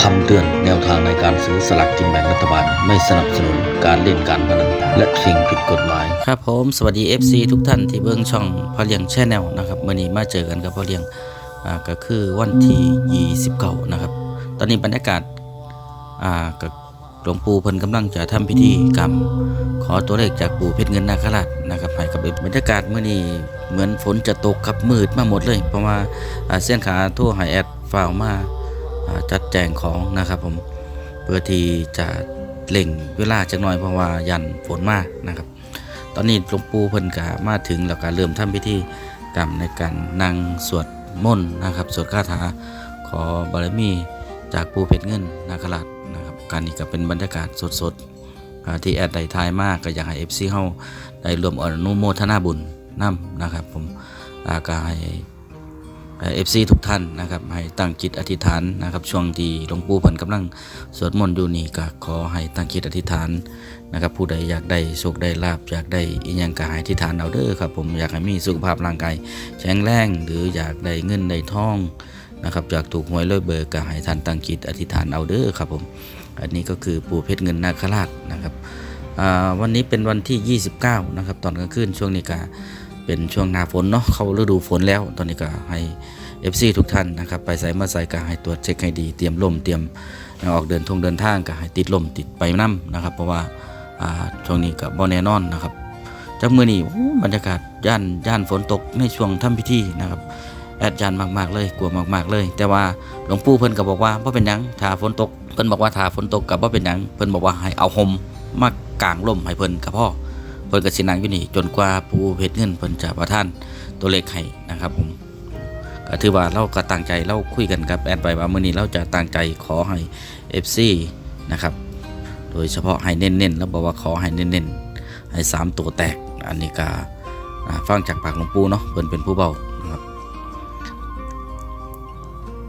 คำเตือนแนวทางในการซื้อสลากกินแบ่งรัฐบาล ไม่สนับสนุนการเล่นการพนันและสิ่งผิดกฎหมาย ครับผม สวัสดี FC ทุกท่านที่เบิ่งช่องพ่อเลี้ยงแชแนลนะครับมื่อนี้มาเจอกันกับพ่อเลี้ยงอ่าก็คือวันที่29นะครับ ตอนนี้บรรยากาศอ่ากับหลวงปู่เพิ่นกำลังจะทำพิธีกรรม ขอตัวเลขจากปู่เพชรเงินนาคราชนะครับให้กับบรรยากาศเมื่อนี้เหมือนฝนจะตกครับมืดมาหมดเลย เพราะว่าอ่าเส้นขาทั่วหายแอดฝ่าวมา จัดแจงของนะครับผมเพื่อที่จะเล่งเวลาจักหน่อยเพราะว่ายันฝนมากนะครับ ตอนนี้หลวงปู่เพิ่นกะมาถึงแล้วก็เริ่มทำพิธีกรรมในการนั่งสวดมนต์นะครับสวดคาถาขอบารมีจากปู่เพชรเงินนาคราชนะครับการนี้ก็เป็นบรรยากาศสดๆที่แอดได้ทายมากก็อยากให้ FC เฮาได้รวมอนุโมทนาบุญนํนะครับผมอาก็ให้ เอฟซีทุกท่านนะครับให้ตั้งจิตอธิษฐานนะครับช่วงที่หลวงปู่เพิ่นกำลังสวดมนต์อยู่นี่ก็ขอให้ตั้งจิตอธิษฐานนะครับผู้ใดอยากได้โชคได้ลาบอยากได้อีหยังก็ให้ที่ฐานเอาเด้อครับผมอยากให้มีสุขภาพร่างกายแข็งแรงหรืออยากได้เงินได้ทองนะครับอยากถูกหวยรวยเบอร์ก็ให้ท่านตั้งจิตอธิษฐานเอาเด้อครับผมอันนี้ก็คือปู่เพชรเงินนาคราชนะครับวันนี้เป็นวันที่ 29 นะครับตอนกลางคืนช่วงนี้ก็ เป็นช่วงหน้าฝนเนาะเข้าฤดูฝนแล้ว ตอนนี้ก็ให้ FC ทุกท่านนะครับไปใส่มาใส่ก็ให้ตรวจเช็คให้ดีเตรียมล่มเตรียมออกเดินทงเดินทางก็ให้ติดลมติดไปน้ำนะครับ เพราะว่าอ่าช่วงนี้กับบ่แน่นอนนะครับจากมือนี้โอ้บรรยากาศย่านย่านฝนตกในช่วงทำพิธีนะครับแอดย่านมากๆเลยกลัวมากๆเลย แต่ว่าหลวงปู่เพิ่นก็บอกว่าบ่เป็นหยังถ้าฝนตกเพิ่นบอกว่าถ้าฝนตกกับบ่เป็นหยังเพิ่นบอกว่าให้เอาห่มมากางร่มให้เพิ่นกับพ่อ เพิ่นก็สินั่งอยู่นี่จนกว่าปู่เพชรเงินเพิ่นจะประทานตัวเลขให้นะครับผมก็ถือว่าเราก็ตั้งใจเราคุยกันกับแอดไปว่ามื้อนี้เราจะตั้งใจขอให้ FC นะครับ โดยเฉพาะให้เน้นๆแล้วบอกว่าขอให้เน้นๆให้สามตัวแตกอันนี้ก็ฟังจากปากหลวงปู่เนาะเพิ่นเป็นผู้เบานะครับ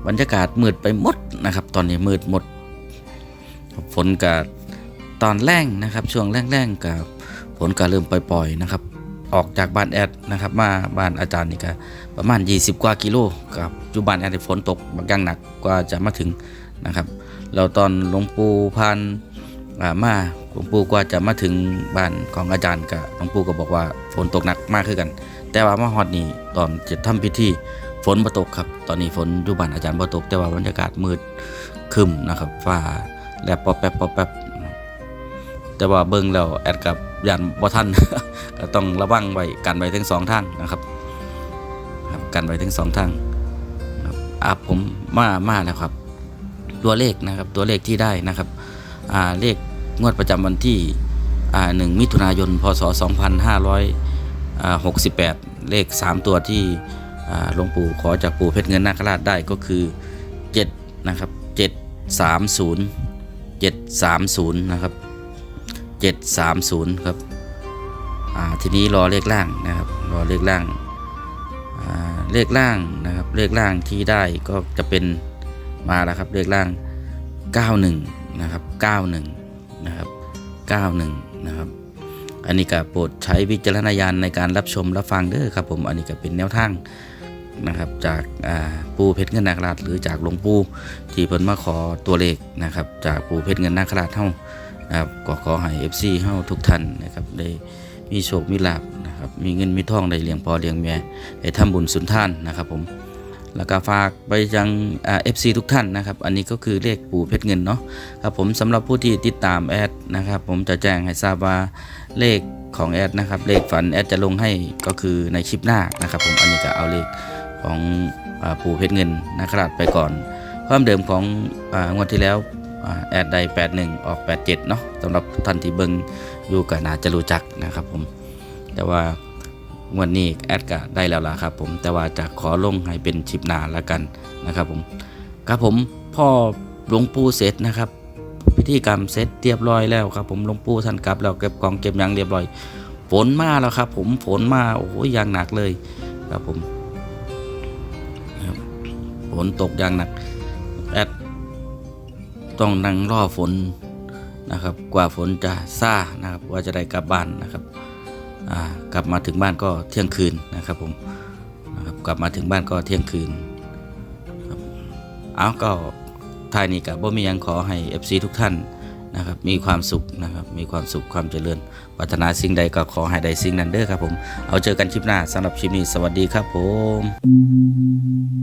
บรรยากาศมืดไปหมดนะครับ ตอนนี้มืดหมดฝนกับตอนแรงนะครับ ช่วงแรงๆกับ ฝนก็เริ่มปล่อยๆนะครับ ออกจากบ้านแอดนะครับ มาบ้านอาจารย์นี่ก็ประมาณ 20 กว่ากิโลกับจุบ้านแอดฝนตกบางอย่างหนักกว่าจะมาถึงนะครับเราตอนหลวงปู่พานมาหลวงปู่กว่าจะมาถึงบ้านของอาจารย์ก็หลวงปู่ก็บอกว่าฝนตกหนักมากขึ้นกัน แต่ว่ามาฮอดนี่ตอนจะทำพิธีฝนบ่ตกครับ ตอนนี้ฝนอยู่บ้านอาจารย์บ่ตก แต่ว่าบรรยากาศมืดคึมนะครับฟ้าแลบปอแป๊บปอแป๊บแต่ว่าเบิ่งแล้วแอดกับ ยันบ่ทันต้องระวังไว้กันไว้ทั้งสองทางนะครับครับกันไว้ทั้งสองทางครับอะผมมามาแล้วครับ ตัวเลขนะครับตัวเลขที่ได้นะครับอ่าเลขงวดประจำวันที่อ่าหนึ่งมิถุนายนพศ2568 เลข 3 ตัวที่หลวงปู่ขอจากปู่เพชรเงินนาคราชได้ก็คือ7นะครับ730 730นะครับ 730 ครับ อ่า ทีนี้รอเลขล่างนะครับ รอเลขล่าง อ่า เลขล่างนะครับ เลขล่างที่ได้ก็จะเป็นมาแล้วครับ เลขล่าง 91 นะครับ 91 นะครับ 91 นะครับ อันนี้ก็โปรดใช้วิจารณญาณในการรับชมรับฟังเด้อครับผม อันนี้ก็เป็นแนวทางนะครับจากปูเพชรเงินนาคราชหรือจากหลวงปู่ที่เพิ่นมาขอตัวเลขนะครับจากปูเพชรเงินนาคราชเฮา นะครับก็ขอให้ FC เฮาทุกท่านนะครับได้มีโชคมีลาภนะครับมีเงินมีทองได้เลี้ยงพ่อเลี้ยงแม่ได้ทำบุญสุนทานนะครับผมแล้วก็ฝากไปยังเอฟซีทุกท่านนะครับ อันนี้ก็คือเลขปู่เพชรเงินเนาะครับผมสำหรับผู้ที่ติดตามแอดนะครับ ผมจะแจ้งให้ทราบว่าเลขของแอดนะครับ เลขฝันแอดจะลงให้ก็คือในคลิปหน้านะครับ ผมอันนี้ก็เอาเลขของอปู่เพชรเงินนะครับไปก่อนเพิ่มเดิมของอางวดที่แล้ว แอดได้81 ออก 87 เนาะสำหรับท่านที่เบิงอยู่ก็น่าจะรู้จักนะครับผม แต่ว่าวันนี้แอดก็ได้แล้วล่ะครับผมแต่ว่าจะขอลงให้เป็นชิปหนาแล้วกันนะครับผมครับผมพ่อหลวงปู่เสร็จนะครับพิธีกรรมเสร็จเรียบร้อยแล้วครับผมหลวงปู่ท่านกลับแล้วเก็บกองเก็บยังเรียบร้อย ฝนมาแล้วครับ ผมฝนมาโอ้โหอย่างหนักเลยครับผมฝนตกอย่างหนักแอด ต้องนั่งรอฝนนะครับ กว่าฝนจะซานะครับ ว่าจะได้กลับบ้านนะครับกลับมาถึงบ้านก็เที่ยงคืนนะครับผมนะครับกลับมาถึงบ้านก็เที่ยงคืนเอาก็ท้ายนี้ก็บ่มียังขอให้ FC ทุกท่านนะครับมีความสุขนะครับมีความสุขความเจริญปรารถนาสิ่งใดก็ขอให้ได้สิ่งนั้นเด้อครับผม เอาเจอกันคลิปหน้าสำหรับคลิปนี้สวัสดีครับผม